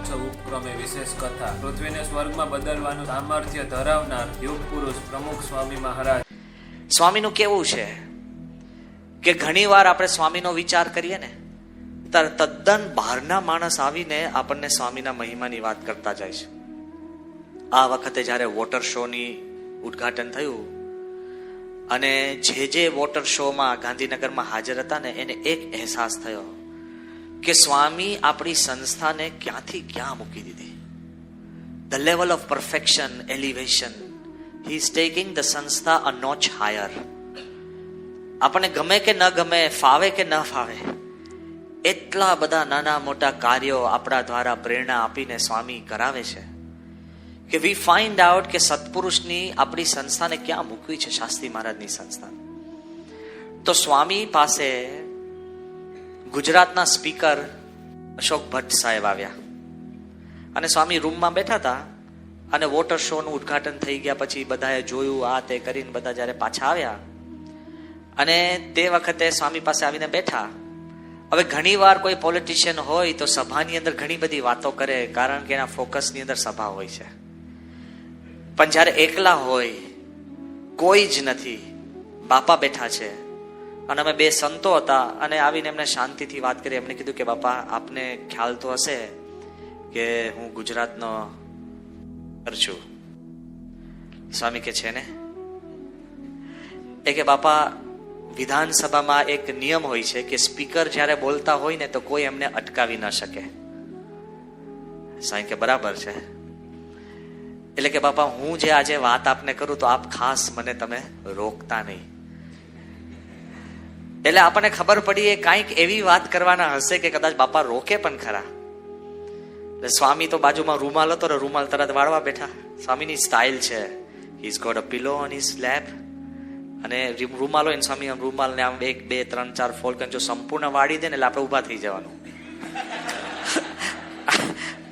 મહોત્સવ ઉપક્રમે વિશેષ કથા. પૃથ્વીને સ્વર્ગમાં બદલવાનું સામર્થ્ય ધરાવનાર યુગ પુરુષ પ્રમુખ સ્વામી મહારાજ. સ્વામીનું કેવું છે? કે ઘણીવાર આપણે સ્વામીનો વિચાર કરીએ ને ત્યારે તદ્દન બહારના માણસ આવીને આપણને સ્વામીના મહિમાની વાત કરતા જાય છે. આ વખતે જ્યારે વોટર શોની ઉદ્ઘાટન થયું, અને જે જે વોટર શોમાં ગાંધીનગરમાં હાજર હતા ને, એને એક અહેસાસ થયો. કે સ્વામી, આપણી સંસ્થાને ક્યાંથી ક્યાં મૂકી દીધી? The level of perfection elevation he is taking the સંસ્થા અ નોચ હાયર આપણને ગમે કે ન ગમે, ફાવે કે ન ફાવે, એટલા બધા નાના મોટા કાર્યો આપણા દ્વારા પ્રેરણા આપીને સ્વામી કરાવે છે કે વી ફાઇન્ડ આઉટ કે સત્પુરુષની આપણી સંસ્થાને ક્યાં મૂકવી છે શાસ્ત્રી મહારાજની સંસ્થા. તો સ્વામી પાસે ગુજરાતના સ્પીકર અશોક ભટ્ટ સાહેબ આવ્યા. અને સ્વામી રૂમમાં બેઠા હતા અને વોટર શોનું ઉદ્ઘાટન થઈ ગયા પછી બધાએ જોયું, આ તે કરીને બધા જ્યારે પાછા આવ્યા. અને તે વખતે સ્વામી પાસે આવીને બેઠા. હવે ઘણીવાર કોઈ પોલિટિશિયન હોય તો સભાની અંદર ઘણી બધી વાતો કરે, કારણ કે એના ફોકસની અંદર સભા હોય છે. પણ જ્યારે એકલા હોય, કોઈ જ નથી. બાપા બેઠા છે. અને અમે બે સંતો હતા અને આવીને એમને શાંતિથી વાત કરી. એમને કીધું કે, બાપા, આપને ખ્યાલ તો હશે કે હું ગુજરાતનો છું. સ્વામી કે, છે ને? એ કે, બાપા, વિધાનસભામાં એક નિયમ હોય છે કે સ્પીકર જ્યારે બોલતા હોય ને તો કોઈ એમને અટકાવી ન શકે. સાંઈ કે, બરાબર છે. એટલે કે, બાપા, હું જે આજે વાત આપને કરું તો આપ ખાસ મને તમે રોકતા નહીં. એટલે આપણને ખબર પડી એ કાંઈક એવી વાત કરવાના હશે કે કદાચ બાપા રોકે પણ ખરા. એટલે સ્વામી તો બાજુમાં રૂમાલ હતો ને રૂમાલ તરત વાળવા બેઠા. સ્વામીની સ્ટાઇલ છે. Is got a pillow on his lap અને રૂમાલ હોય ને સ્વામી આમ રૂમાલ ને આમ એક, બે, ત્રણ, ચાર ફોલ કરીને જો સંપૂર્ણ વાળી દે ને એટલે આપણે ઊભા થઈ જવાનું.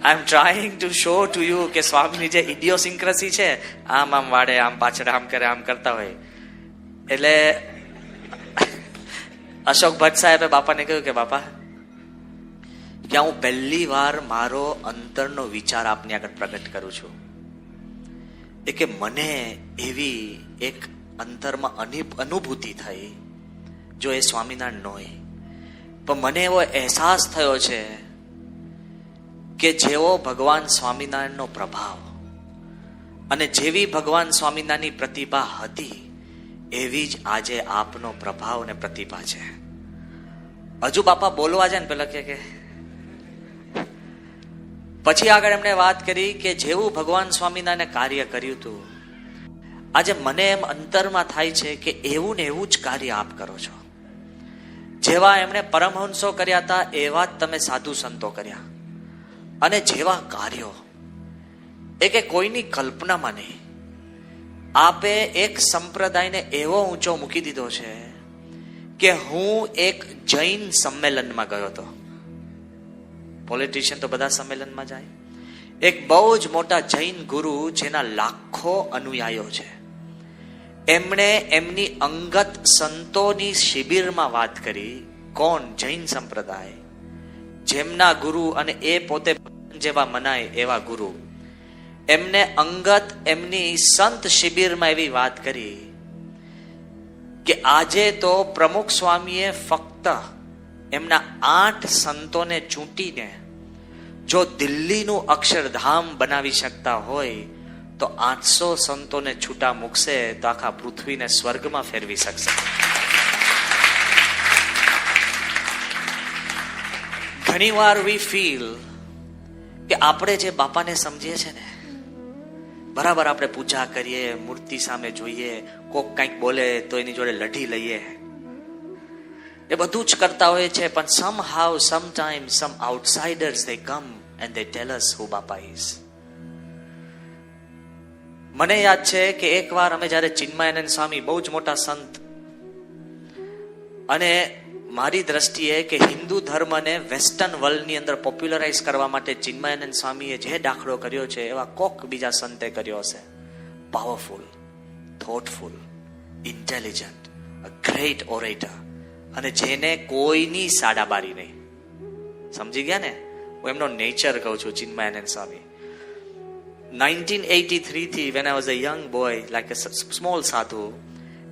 I am trying to show to you કે સ્વામીની જે ઇડિયોસિંક્રસી છે, આમ આમ વાળે, આમ પાછળ, આમ કરે, આમ કરતા હોય. એટલે અશોક ભટ્ટ સાહેબે બાપાને કહ્યું કે, બાપા કે હું પહેલી વાર મારો અંતરનો વિચાર આપની આગળ પ્રગટ કરું છું? એ કે મને એવી એક અંતરમાં અનિ- અનુભૂતિ થઈ, જો એ સ્વામિનારાયણ નો પણ મને એવો અહેસાસ થયો છે કે જેવો ભગવાન સ્વામિનારાયણનો પ્રભાવ અને જેવી ભગવાન સ્વામિનારાયણની પ્રતિભા હતી એવી જ આજે આપનો પ્રભાવ અને પ્રતિભા છે. હજુ બાપા બોલવા જાય ને પેલા કે પછી આગળ એમણે વાત કરી કે જેવું ભગવાન સ્વામિનારાયણે કાર્ય કર્યું હતું, આજે મને એમ અંતરમાં થાય છે કે એવું ને એવું જ કાર્ય આપ કરો છો. જેવા એમણે પરમહંસો કર્યા હતા, એવા જ તમે સાધુ સંતો કર્યા. અને જેવા કાર્યો, એ કે કોઈની કલ્પનામાં નહીં. આપે એક સંપ્રદાયને એવો ઊંચો મૂકી દીધો છે કે હું એક જૈન સંમેલનમાં ગયો હતો. પોલિટિશિયન તો બધા સંમેલનમાં જાય. એક બહુ જ મોટા જૈન ગુરુ જેના લાખો અનુયાયો છે. એમણે એમની અંગત સંતોની શિબિરમાં વાત કરી કોણ જૈન સંપ્રદાય? જેમના ગુરુ અને એ પોતે જેવા મનાય એવા ગુરુ. એમને અંગત એમની સંત શિબિરમાં એવી વાત કરી કે આજે તો પ્રમુખ સ્વામીએ ફક્ત એમના આઠ સંતોને ચૂંટીને જો દિલ્હીનું અક્ષરધામ બનાવી શકતા હોય તો આઠસો સંતોને છૂટા મૂકશે તો આખા પૃથ્વીને સ્વર્ગમાં ફેરવી શકશે. ઘણીવાર વી ફીલ કે આપણે જે બાપાને સમજીએ છીએ ને બરાબર આપણે પૂજા કરીએ, મૂર્તિ સામે જોઈએ, કોક કંઈક બોલે તો એની જોડે લઢી લઈએ. એ બધું જ કરતા હોય છે, પણ somehow some time some outsiders they come and they tell us who Bapa is મને યાદ છે કે એકવાર અમે જ્યારે ચિન્મયાનંદ સ્વામી બહુ જ મોટા સંત અને મારી દ્રષ્ટિએ કે હિન્દુ ધર્મને વેસ્ટર્ન વર્લ્ડની અંદર પોપ્યુલરાઇઝ કરવા માટે ચિન્મયાનંદ સ્વામીએ જે દાખલો કર્યો છે, એવા કોક બીજા સંતે કર્યો હશે. Powerful thoughtful intelligent great orator અને જેને કોઈની સાડાબારી નહીં. સમજી ગયા ને? હું એમનો નેચર કહું છું, ચિન્મયાનંદ સ્વામી. 1983 થી when I was a young boy like a small sadhu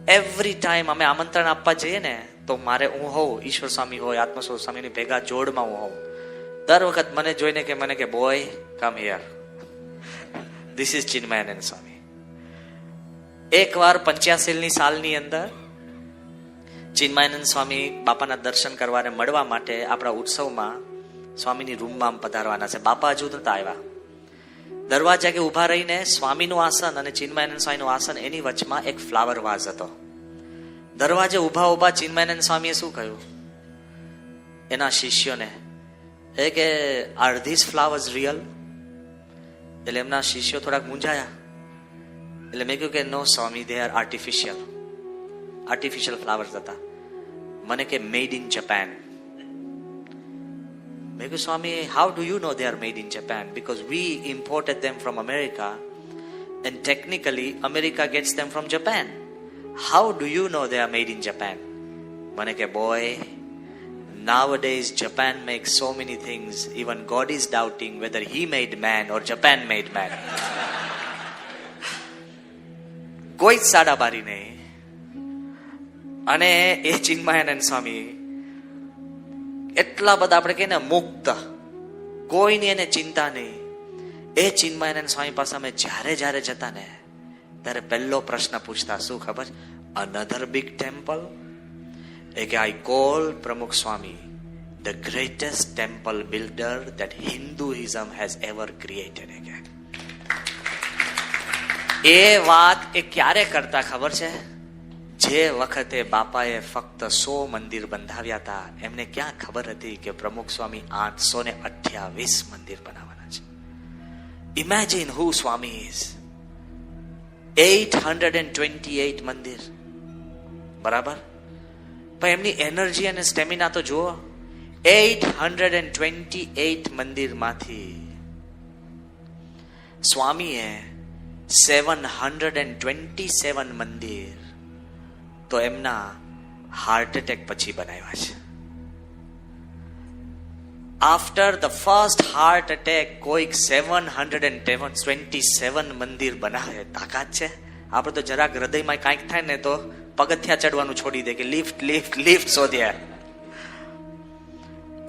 every time અમે આમંત્રણ આપવા જઈએ ને તો મારે હું હોઉં? ઈશ્વર સ્વામી હોય, આત્મસ્વરૂપ સ્વામીની ભેગા જોડમાં હું હોઉં. દર વખત મને જોઈને કે મને કે boy come here this is Chinmayananda Swami એકવાર પંચ્યાસેલની સાલની અંદર ચિન્મયાનંદ સ્વામી બાપાના દર્શન કરવાને મળવા માટે આપણા ઉત્સવમાં સ્વામીની રૂમમાં પધારવાના છે. બાપા હજુ નતા આવ્યા. દરવાજા કે ઊભા રહીને સ્વામીનું આસન અને ચિન્મયાનંદ સ્વામીનું આસન એની વચમાં એક ફ્લાવર વાઝ હતો. દરવાજે ઊભા ઊભા ચિન્મયાનંદ સ્વામીએ શું કહ્યું? એના શિષ્યોને એ કે આર ધીસ ફ્લાવર્સ રિયલ? એટલે એમના શિષ્યો થોડાક મૂંઝાયા. એટલે મેં કહ્યું કે, no Swami they are artificial artificial flowers હતા. મને કે મેડ ઇન જપાન મેં કહ્યું Swami how do you know they are made in Japan because we imported them from America and technically America gets them from Japan how do you know they are made in Japan મને કે boy Nowadays, Japan makes so many things, even God is doubting whether He made man or Japan made man. કોઈ જ સાડા બારી નહીં અને એ ચિન્મયાનંદ સ્વામી એટલા બધા આપણે કહીએ ને મુક્ત કોઈની એને ચિંતા નહીં એ ચિન્મયાનંદ સ્વામી પાસે અમે જ્યારે જ્યારે જતા ને ત્યારે પહેલો પ્રશ્ન પૂછતા, શું ખબર? અનધર બિગ ટેમ્પલ એ કે I call Pramukh Swami the greatest temple builder that Hinduism has ever created એ કે, એ વાત એ ક્યારે કરતા ખબર છે? જે વખતે બાપાએ ફક્ત સો મંદિર બંધાવ્યા હતા એમને ક્યાં ખબર હતી કે પ્રમુખ સ્વામી આઠસો ને અઠ્યાવીસ મંદિર બનાવવાના છે? Imagine who Swami is eight hundred and twenty eight mandir. બરાબર? પણ એમની એનર્જી અને સ્ટેમિના તો જુઓ. Eight hundred and twenty eight મંદિરમાંથી સ્વામીએ seven hundred and twenty seven મંદિર તો એમના હાર્ટ એટેક પછી બનાવ્યા છે. After the first heart attack કોઈક seven hundred and twenty seven મંદિર બનાવે. તાકાત છે. આપણે તો જરાક હૃદયમાં કાંઈક થાય ને તો પગથિયા ચડવાનું છોડી દે કે લિફ્ટ લિફ્ટ લિફ્ટ શોધ્યા.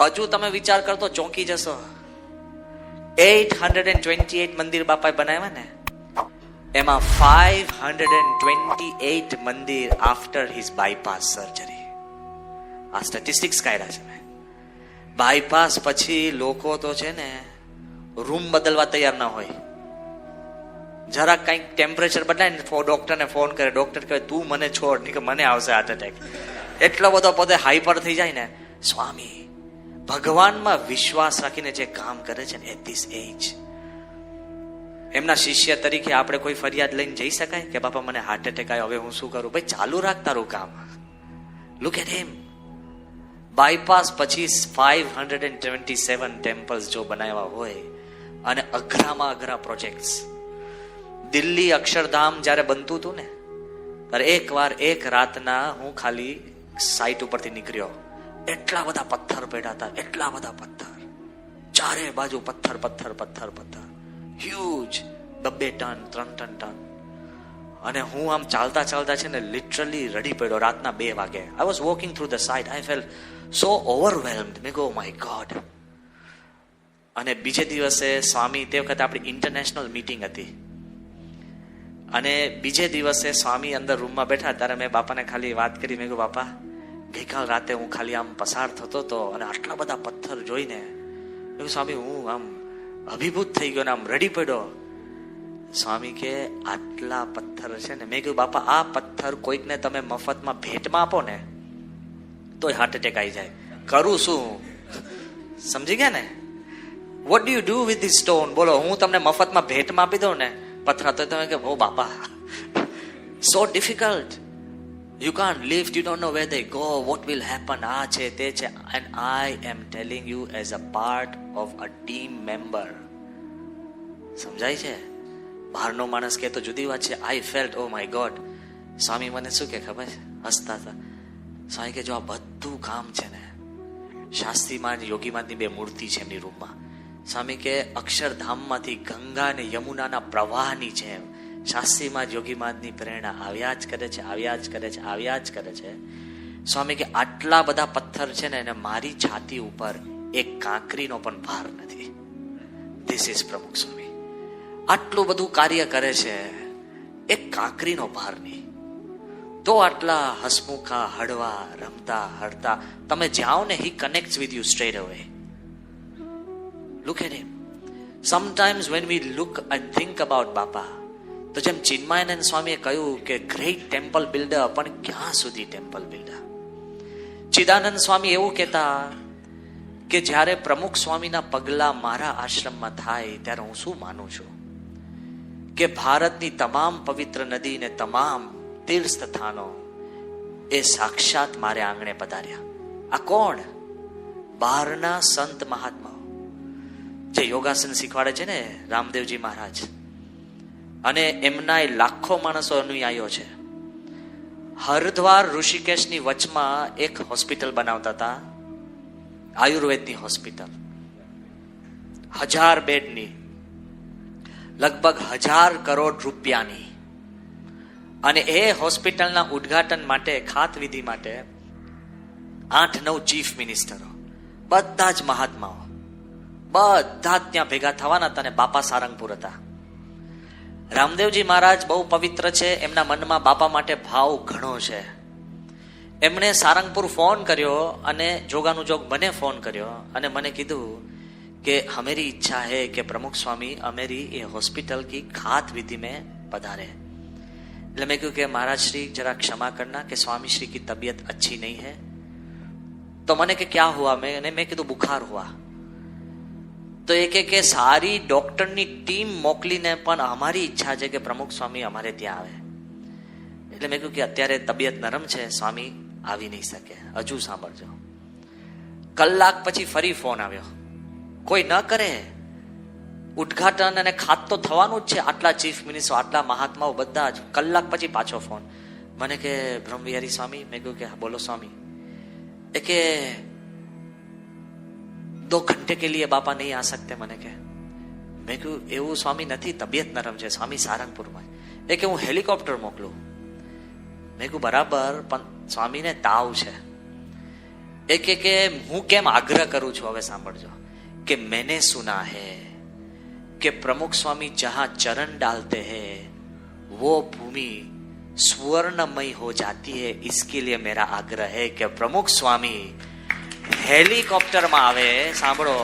હજુ તમે વિચાર કરતો ચોંકી જશો. Eight hundred and twenty eight મંદિર બાપાએ બનાવ્યા ને? એમાં five hundred and twenty eight મંદિર આફ્ટર હિઝ બાયપાસ સર્જરી આ સ્ટેટિસ્ટિક્સ કાયરા છે બાયપાસ પછી લોકો તો છે ને રૂમ બદલવા તૈયાર ના હોય. જરાક કંઈક ટેમ્પરેચર બદલાય ને ડોક્ટરને ફોન કરે ડોક્ટર કહે, તું મને છોડ. નહીં કે મને આવશે હાર્ટ એટેક એટલો બધો પોતે હાઈપર થઈ જાય ને, સ્વામી, ભગવાનમાં વિશ્વાસ રાખીને જે કામ કરે છે ને એટ ધીસ એજ એમના શિષ્ય તરીકે આપણે કોઈ ફરિયાદ લઈને જઈ શકાય કે, બાપા, મને હાર્ટ એટેક આવ્યો, હવે હું શું કરું? ભાઈ, ચાલુ રાખ તારું કામ. લુક એટ હિમ બાયપાસ પછી five hundred and twenty seven temples જો બનાવ્યા હોય, અને અઘરામાં અઘરા પ્રોજેક્ટ્સ દિલ્હી અક્ષરધામ જ્યારે બનતું હતું ને, ત્યારે એક વાર એક રાતના હું ખાલી સાઈટ ઉપરથી નીકળ્યો. એટલા બધા પથ્થર પડ્યા હતા, એટલા બધા પથ્થર. ચારે બાજુ પથ્થર પથ્થર પથ્થર પથ્થર. હ્યુજ બબ્બે ટન, ત્રણ ટન ટન. અને હું આમ ચાલતા ચાલતા છે ને લિટરલી રડી પડ્યો રાતના બે વાગે. I was walking through the side I fell so overwhelmed મે ગો માય ગોડ અને બીજે દિવસે સ્વામી, તે વખતે આપણી ઇન્ટરનેશનલ મીટિંગ હતી. અને બીજે દિવસે સ્વામી અંદર રૂમમાં બેઠા, ત્યારે મેં બાપાને ખાલી વાત કરી. મેં કહ્યું, બાપા, ગઈકાલ રાતે હું ખાલી આમ પસાર થતો હતો અને આટલા બધા પથ્થર જોઈને. મેં સ્વામી, હું આમ અભિભૂત થઈ ગયો ને આમ રડી પડ્યો. સ્વામી કે આટલા પથ્થર છે ને. મેં કહ્યું બાપા, આ પથ્થર કોઈકને તમે મફતમાં ભેટમાં આપો ને, તોય હાર્ટ એટેક આવી જાય. કરું શું? સમજી ગયા ને? What do you do with the stone બોલો, હું તમને મફતમાં ભેટમાં આપી દઉં ને. પથરા તો તમે કે ઓ Bapa so difficult you can lift you don't know where they go what will happen આ છે, તે છે. And I am telling you as a part of a team member સમજાય છે? બહારનો માણસ કે તો જુદી વાત છે. I felt oh my God Swami મને શું કે ખબર? છે હસતા હતા. સ્વામી કે જો આ બધું કામ છે ને, શાસ્ત્રીમાં યોગીમાંની બે મૂર્તિ છે એમની રૂમમાં. સ્વામી કે અક્ષરધામમાંથી ગંગા અને યમુનાના પ્રવાહની જેમ શાસ્ત્રીમાં યોગીમાદની પ્રેરણા આવ્યા જ કરે છે, આવ્યા જ કરે છે, આવ્યા જ કરે છે. સ્વામી કે આટલા બધા પથ્થર છે ને, એને મારી છાતી ઉપર એક કાંકરીનો પણ ભાર નથી. ધીસ ઇઝ પ્રમુખ સ્વામી. આટલું બધું કાર્ય કરે છે એક કાંકરીનો ભાર નહીં. તો આટલા હસમુખા, હળવા, રમતા હરતા તમે જાઓ ને he connect with you straight away look at him sometimes when we look and think about Bapa તો જેમ ચિન્માયનંદ સ્વામીએ કહ્યું કે ગ્રેટ ટેમ્પલ બિલ્ડર પણ ક્યાં સુધી ટેમ્પલ બિલ્ડર ચિદાનંદ સ્વામી એવું કહેતા કે, જ્યારે પ્રમુખ સ્વામીના પગલા મારા આશ્રમમાં થાય, ત્યારે હું શું માનું છું? કે ભારતની તમામ પવિત્ર નદી ને તમામ તીર્થ સ્થાનો એ સાક્ષાત મારે આંગણે પધાર્યા. આ કોણ? બહારના સંત મહાત્માઓ જે યોગાસન શીખવાડે છે ને રામદેવજી મહારાજ. અને એમના લાખો માણસો અનુયાયીઓ છે. હરદ્વાર ઋષિકેશની વચમાં એક હોસ્પિટલ બનાવતા હતા. આયુર્વેદની હોસ્પિટલ. હજાર બેડની. લગભગ હજાર કરોડ રૂપિયાની. અને એ હોસ્પિટલના ઉદ્ઘાટન માટે ખાતવિધિ માટે આઠ નવ ચીફ મિનિસ્ટરો, બધા જ મહાત્માઓ, બધા ત્યાં ભેગા થવાના હતા અને બાપા સારંગપુર હતા. રામદેવજી મહારાજ બહુ પવિત્ર છે, એમના મનમાં બાપા માટે ભાવ ઘણો છે. એમણે સારંગપુર ફોન કર્યો અને જોગાનું જોગ મને ફોન કર્યો અને મને કીધું कि हमारी इच्छा है कि प्रमुख स्वामी हमारी ये हॉस्पिटल की खात विधि में पधारे એટલે મેં કહ્યું કે મહારાજ શ્રી જરા ક્ષમા કરના કે સ્વામી શ્રી की तबीयत अच्छी नहीं है तो मैंने કે क्या हुआ मैं મેં કીધું બુખાર હુઆ તો એ કે કે સારી ડોક્ટરની ટીમ મોકલીને પણ અમારી ઈચ્છા છે કે પ્રમુખ સ્વામી અમારે ત્યાં આવે એટલે મેં કહ્યું કે અત્યારે તબિયત નરમ છે સ્વામી આવી નહીં શકે હજુ સાંભળજો કલાક પછી ફરી ફોન આવ્યો કોઈ ન કરે. ઉદઘાટન અને ખાત તો થવાનું જ છે. આટલા ચીફ મિનિસ્ટર આટલા મહાત્માઓ બધા જ. કલાક પછી પાછો ફોન મને કે બ્રહ્મવિહારી સ્વામી? મેં કહ્યું કે બોલો સ્વામી. એ કે, દો ઘંટે કે લીએ બાપા નહીં આ શકતે? મને કે. મેં કહ્યું, એવું સ્વામી નથી, તબિયત નરમ છે. સ્વામી સારંગપુરમાં. એ કે, હું હેલિકોપ્ટર મોકલું. મેં કહ્યું, બરાબર, પણ સ્વામીને તાવ છે. એ કે, હું કેમ આગ્રહ કરું છું? હવે સાંભળજો. कि मैंने सुना है कि प्रमुख स्वामी जहां चरण डालते हैं वो भूमि स्वर्णमय हो जाती है इसके लिए मेरा आग्रह है कि प्रमुख स्वामी હેલિકોપ્ટરમાં આવે સાંભળો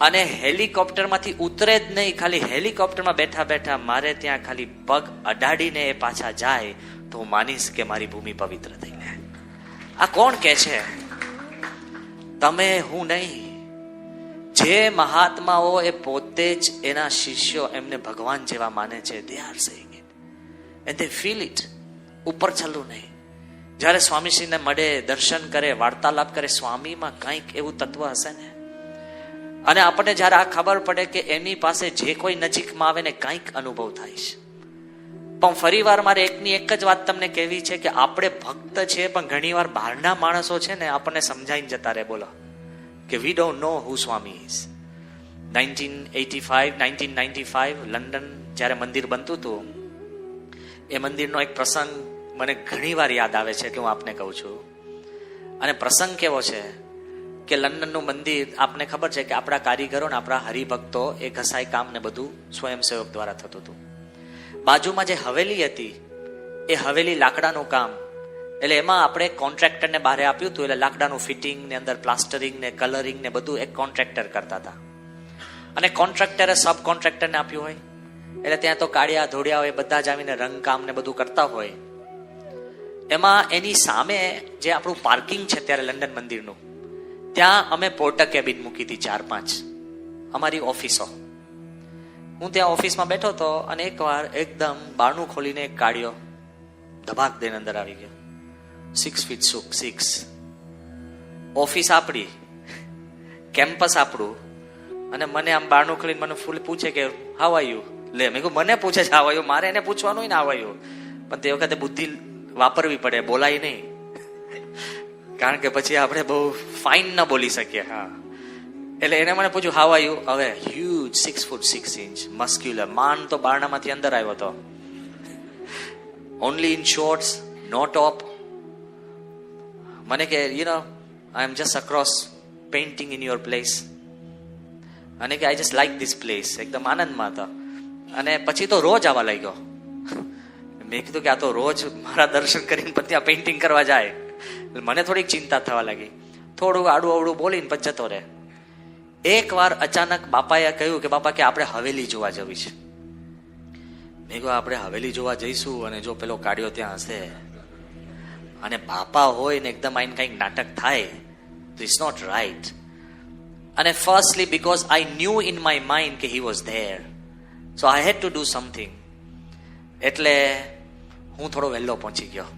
અને હેલિકોપ્ટરમાંથી ઉતરે જ નહીં ખાલી હેલિકોપ્ટરમાં બેઠા બેઠા મારે ત્યાં ખાલી પગ અડાડીને એ પાછા જાય તો હું માનીશ કે મારી ભૂમિ પવિત્ર થઈ જાય આ કોણ કે છે તમે હું નહીં જે મહાત્માઓ એ પોતે જ એના શિષ્યો એમને ભગવાન જેવા માને છે they are saying it and they feel it ઉપર છલ્લું નહીં. જ્યારે સ્વામીશ્રીને મળે, દર્શન કરે, વાર્તાલાપ કરે, સ્વામીમાં કંઈક એવું તત્વ હશે ને? અને આપણને જ્યારે આ ખબર પડે કે એની પાસે જે કોઈ નજીકમાં આવે ને કંઈક અનુભવ થાય છે. પણ ફરી વાર મારે એકની એક જ વાત તમને કહેવી છે કે આપણે ભક્ત છે, પણ ઘણીવાર બહારના માણસો છે ને, આપણને સમજાઈને જતા રહે, બોલો. કે we don't know who Swami is nineteen eighty five nineteen ninety five London જ્યારે મંદિર બનતું હતું, એ મંદિરનો એક પ્રસંગ મને ઘણી વાર યાદ આવે છે કે હું આપને કહું છું. અને પ્રસંગ કેવો છે કે લંડનનું મંદિર, આપને ખબર છે કે આપણા કારીગરો ને આપણા હરિભક્તો એ ઘસાઈ કામ ને બધું સ્વયંસેવક દ્વારા થતું હતું. બાજુમાં જે હવેલી હતી, એ હવેલી લાકડાનું કામ એટલે એમાં આપણે કોન્ટ્રાક્ટરને બહાર આપ્યું હતું, એટલે લાકડાનું ફિટિંગ ને અંદર પ્લાસ્ટરિંગ ને કલરિંગ ને બધું એક કોન્ટ્રાક્ટર કરતા હતા. અને કોન્ટ્રાક્ટરે સબ કોન્ટ્રાક્ટરને આપ્યું હોય, એટલે ત્યાં તો કાળિયા ધોળિયા હોય બધા જ આવીને રંગકામ ને બધું કરતા હોય. એમાં એની સામે જે આપણું પાર્કિંગ છે ત્યારે લંડન મંદિરનું, ત્યાં અમે પોર્ટર કેબિન મૂકી હતી ચાર પાંચ, અમારી ઓફિસો. હું ત્યાં ઓફિસમાં બેઠો હતો અને એકવાર એકદમ બારણું ખોલીને કાઢ્યો ધબાક દેન અંદર આવી ગયો. સિક્સ ફીટ સુક સિક્સ ઓફિસ આપણી કેમ્પસ આપણું. અને મને આમ બારણું ખોલીને મને ફૂલ પૂછે કે હાવ આયુ લે, મેં કહું મને પૂછે છે હાવ મારે એને પૂછવાનું ને હાવ આયુ પણ તે વખતે બુદ્ધિ વાપરવી પડે, બોલાય નહીં. કારણ કે પછી આપણે બહુ ફાઇન ન બોલી શકીએ, હા. એટલે એને મને પૂછ્યું હાવ આયુ હવે huge six foot six inch muscular man તો બારણામાંથી અંદર આવ્યો હતો only in shorts no top મને કે you know I am just across painting in your place અને કે I just like this place એકદમ આનંદમાં હતા અને પછી તો રોજ આવવા લાગ્યો મેં કીધું કે આ તો રોજ મારા દર્શન કરીને પછી ત્યાં પેઇન્ટિંગ કરવા જાય મને થોડીક ચિંતા થવા લાગી થોડું આડું અવડું બોલીને પછી જતો રહે એક વાર અચાનક બાપાએ કહ્યું કે, બાપા, કે આપણે હવેલી જોવા જવી છે. મેં કહ્યું, આપણે હવેલી જોવા જઈશું અને જો પેલો કાઢ્યો ત્યાં હશે અને બાપા હોય ને એકદમ આઈને કંઈક નાટક થાય, તો ઇટ્સ નોટ રાઈટ અને firstly because I knew in my mind કે he was there so I had to do something એટલે હું થોડો વહેલો પહોંચી ગયો.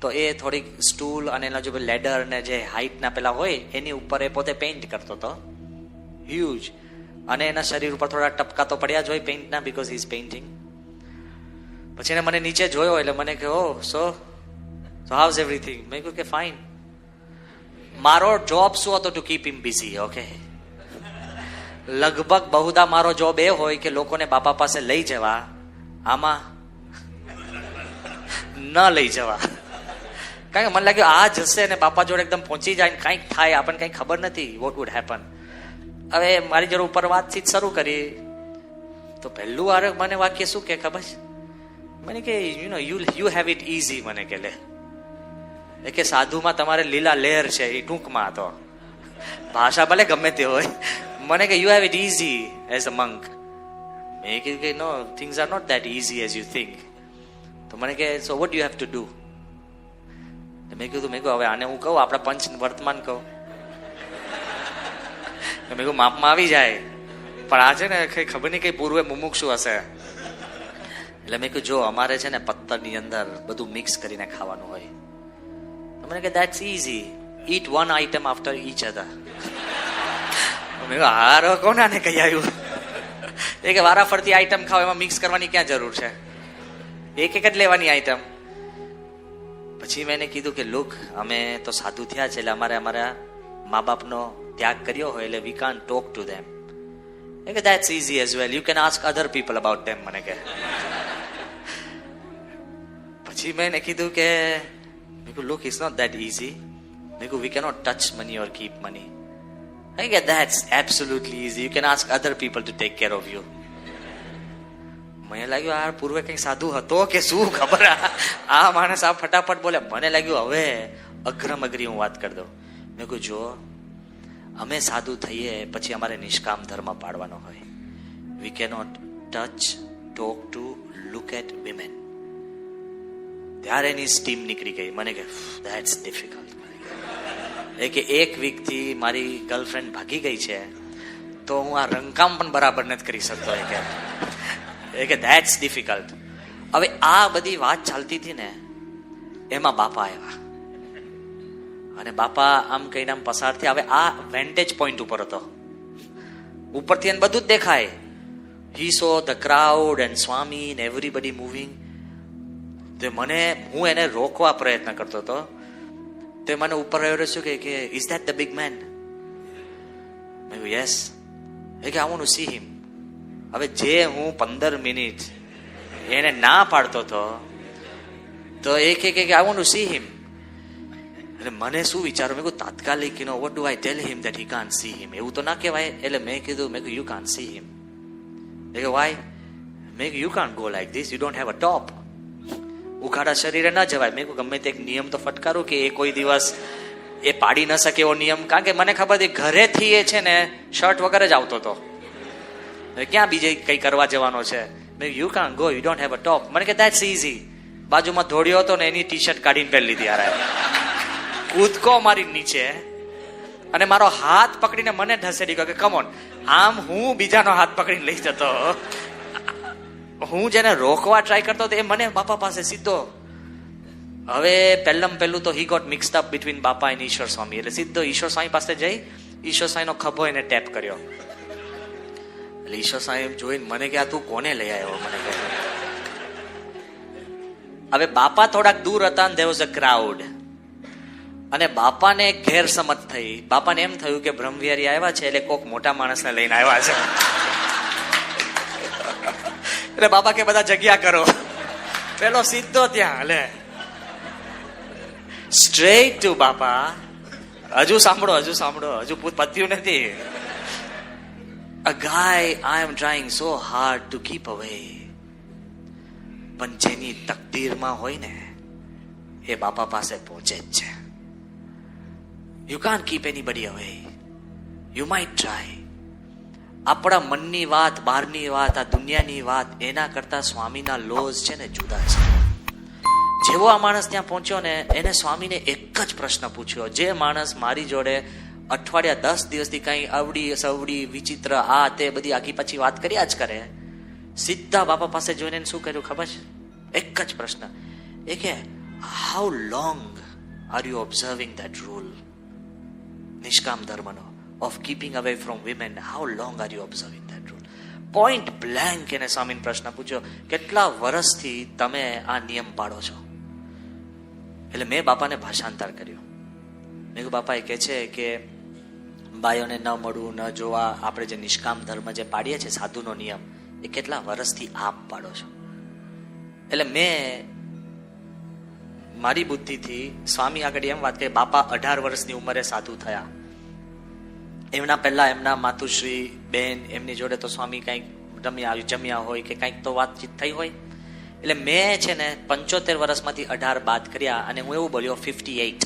તો એ થોડીક સ્ટૂલ અને એના જો લેડર ને જે હાઇટના પેલા હોય, એની ઉપર એ પોતે પેઇન્ટ કરતો હતો. હ્યુજ અને એના શરીર ઉપર થોડા ટપકા તો પડ્યા જ હોય પેઇન્ટના બિકોઝ ઇઝ પેઇન્ટિંગ પછી એને મને નીચે જોયો, એટલે મને કે ઓ સો હાઉઝ એવરીથિંગ મેં કહ્યું કે ફાઇન મારો જોબ શું હતો to keep him busy okay લગભગ બહુદા મારો જોબ એ હોય કે લોકોને બાપા પાસે લઈ જવા. આમાં ન લઈ જવા. કારણ કે મને લાગ્યું આ જશે ને બાપા જોડે એકદમ પહોંચી જાય કંઈક થાય, આપણને કંઈ ખબર નથી વોટ વુડ હેપન હવે મારી જોડે ઉપર વાતચીત શરૂ કરી. તો પહેલું વાર મને વાક્ય શું કે ખબર છે? મને કે you know you you have it easy મને કે, લે. એ કે સાધુમાં તમારે લીલા લહેર છે, એ ટૂંકમાં હતો ભાષા ભલે ગમે તે હોય. મને કે you have it easy as a monk મેં કીધું કે no things are not that easy as you think તો મને કે so what you have to do મેં કીધું, મેં કહ્યું હવે આને હું કહું, આપણા પંચ વર્તમાન કહું. મેં કહ્યું માપમાં આવી જાય. પણ આ છે ને કઈ ખબર નહીં કઈ પૂર્વે મુમુક્ષુ હશે. એટલે મેં કહ્યું જો અમારે છે ને પત્તરની અંદર બધું મિક્સ કરીને ખાવાનું હોય મને કે that's easy eat one item after each other મેં હારો કોનાને કહી આવ્યું? એ કે વારા ફરતી આઈટમ ખાવ એમાં મિક્સ કરવાની ક્યાં જરૂર છે? એક એક જ લેવાની આઈટમ પછી મેં કીધું કે, લુક, અમે તો સાધુ થયા છે, એટલે અમારે અમારા મા બાપનો ત્યાગ કર્યો હોય, એટલે વી કાન ટોક ટુ ધેમ એ કે that's easy as well you can ask other people about them મને કે. પછી મેં કીધું કે look is not that easy મેં કહ્યું we cannot touch money or keep money I get that's absolutely easy. You can ask other people to take care of you. મને લાગ્યું આ પૂર્વે કંઈક સાધુ હતો કે શું ખબર? આ માણસ આ ફટાફટ બોલે. મને લાગ્યું હવે અઘરમ અઘરી હું વાત કરી દઉં. મેં કહ્યું, જો, અમે સાધુ થઈએ પછી અમારે નિષ્કામ ધર્મ પાડવાનો હોય. We cannot touch talk to look at women ત્યારે એની સ્ટીમ નીકળી ગઈ. મને કે ધેટ્સ ડિફિકલ્ટ એ કે, એક વીકથી મારી ગર્લફ્રેન્ડ ભાગી ગઈ છે, તો હું આ રંગકામ પણ બરાબર નથી કરી શકતો. એ કે એ કે ધેટ્સ ડિફિકલ્ટ હવે આ બધી વાત ચાલતી હતી ને, એમાં બાપા આવ્યા. અને બાપા આમ કહીને આમ પસાર થયા. હવે આ વેન્ટેજ પોઈન્ટ ઉપર હતો. ઉપરથી એને બધું જ દેખાય. He saw the crowd and Swami ને એવરીબડી મૂવિંગ તે મને, હું એને રોકવા પ્રયત્ન કરતો હતો. તે મને ઉપર રહ્યો શું કે is that the big man મેં યસ એ કે આવું સી હિમ હવે જે હું પંદર મિનિટ એને ના પાડતો હતો, તો એ કે કે આઈ સી હિમ એટલે મને શું વિચારો મેં કહ્યું, તાત્કાલિક you know what do I tell him that he can see him એવું તો ના કહેવાય. એટલે મેં કીધું, મેં કહ્યું યુ કાન સી હિમ એ કે વાય મેં you can go like this you don't have a top ઉઘાડા શરીરે ન જવાય. મેં ગમે તે એક નિયમ તો ફટકારું કે એ કોઈ દિવસ એ પાડી ન શકે એવો નિયમ. કારણ કે મને ખબર હતી ઘરેથી એ છે ને શર્ટ વગર જ આવતો હતો. ક્યાં બીજે કઈ કરવા જવાનો છે? મેં you can go you don't have a top મને કે દેટ્સ ઇઝી બાજુમાં ધોડ્યો હતો ને એની ટી શર્ટ કાઢીને પહેરી લીધી યાર કૂદકો મારી નીચે અને મારો હાથ પકડીને મને ઢસેડી ગયો કે કમોન આમ હું બીજાનો હાથ પકડીને લઈ જતો. હું જેને રોકવા ટ્રાય કરતો હતો એ મને બાપા પાસે સીધો હવે પહેલમ પહેલું તો he got mixed up between Bapa and Ishwar Swami. એટલે સીધો ઈશ્વર સ્વામી પાસે જઈ, ઈશ્વર સ્વામીનો ખભો એને ટેપ કર્યો. એટલે ઈશ્વર સ્વામી જોઈને મને કે, આ તું કોને લઈ આવ્યો? મને કે હવે બાપા થોડાક દૂર હતા ને there અ ક્રાઉડ અને બાપાને ગેરસમજ થઈ. બાપાને એમ થયું કે બ્રહ્મવિહારી આવ્યા છે એટલે કોક મોટા માણસને લઈને આવ્યા છે. એટલે બાપા કે બધા જગ્યા કરો. પેલો સીધો ત્યાં હાલે સ્ટ્રેટ ટુ બાપા. હજુ સાંભળો હજુ સાંભળો, હજુ પૂત પત્યું નથી. A guy I am trying so hard to keep away પણ જેની તકદીરમાં હોય ને, એ બાપા પાસે પહોંચે જ છે. યુ કાન્ટ કીપ એની બડી અવે યુ માઇટ ટ્રાય આપણા મનની વાત, બહારની વાત, આ દુનિયાની વાત, એના કરતા સ્વામીના લોઝ છે ને જુદા છે. જેવો આ માણસ ત્યાં પહોંચ્યો ને, એને સ્વામીને એક જ પ્રશ્ન પૂછ્યો. જે માણસ મારી જોડે અઠવાડિયા દસ દિવસથી કઈ અવડી સવડી વિચિત્ર, આ તે બધી આખી પાછી વાત કર્યા જ કરે. સીધા બાપા પાસે જોઈને શું કર્યું ખબર છે? એક જ પ્રશ્ન. એ કે how long are you observing that rule નિષ્કામ ધર્મનો. Of keeping away from women how long are you observing that rule point blank એને સ્વામીને પ્રશ્ન પૂછ્યો, કેટલા વર્ષથી તમે આ નિયમ પાડો છો? એટલે મેં બાપાને ભાષાંતર કર્યું. મેં બાપા, એ કહે છે કે બાયોને ન મળવું, ન જોવા, આપણે જે નિષ્કામ ધર્મ જે પાડીએ છીએ, સાધુનો નિયમ, એ કેટલા વર્ષથી આપ પાડો છો? એટલે મેં મારી બુદ્ધિથી સ્વામી આગળ એમ વાત કરી, બાપા, અઢાર વર્ષની ઉંમરે સાધુ થયા. એમના પહેલા એમના માતુશ્રી, બેન, એમની જોડે તો સ્વામી કંઈક રમ્યા, જમ્યા હોય કે કંઈક તો વાતચીત થઈ હોય. એટલે મેં છે ને પંચોતેર વર્ષમાંથી અઢાર બાદ કર્યા અને હું એવું બોલ્યો, ફિફ્ટી એઇટ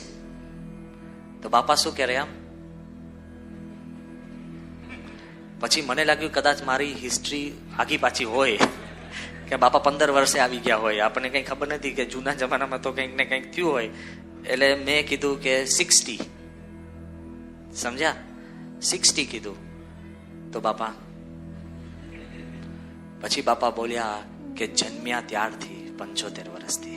તો બાપા શું કે રહ્યા પછી મને લાગ્યું કદાચ મારી હિસ્ટ્રી આગી પાછી હોય. કે બાપા પંદર વર્ષે આવી ગયા હોય. આપણને કંઈ ખબર નથી કે જૂના જમાનામાં તો કંઈક ને કંઈક થયું હોય. એટલે મેં કીધું કે સિક્સટી સમજ્યા? સિક્સટી કીધું. તો બાપા, પછી બાપા બોલ્યા કે જન્મ્યા ત્યારથી પંચોતેર વર્ષથી.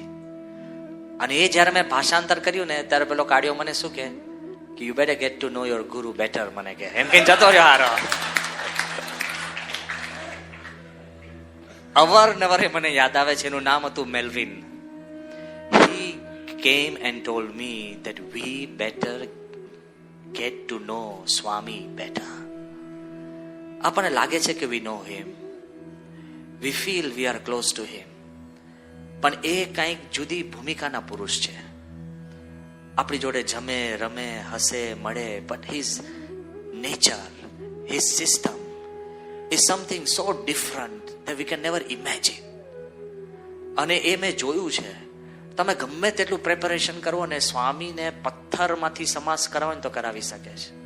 અને એ જ્યારે મેં ભાષાંતર કર્યું ને, ત્યારે પેલો કાઢ્યો મને શું કે you better get to know your guru better મને કે. એમ કઈ જતો રહ્યો હારો. અવારનવાર મને યાદ આવે છે, એનું નામ હતું Melvin. He came and told me that we better get to know Swami better. આપણને લાગે છે કે we know him we feel we are close to him પણ એ કંઈક જુદી ભૂમિકાના પુરુષ છે. આપણી જોડે જમે, રમે, હસે, મળે but his nature his system is something so different we can never imagine અને એ મેં જોયું છે તમે ગમે તેટલું પ્રેપરેશન કરો ને સ્વામીને પથ્થરમાંથી સમાસ કરાવો ને તો કરાવી શકે છે.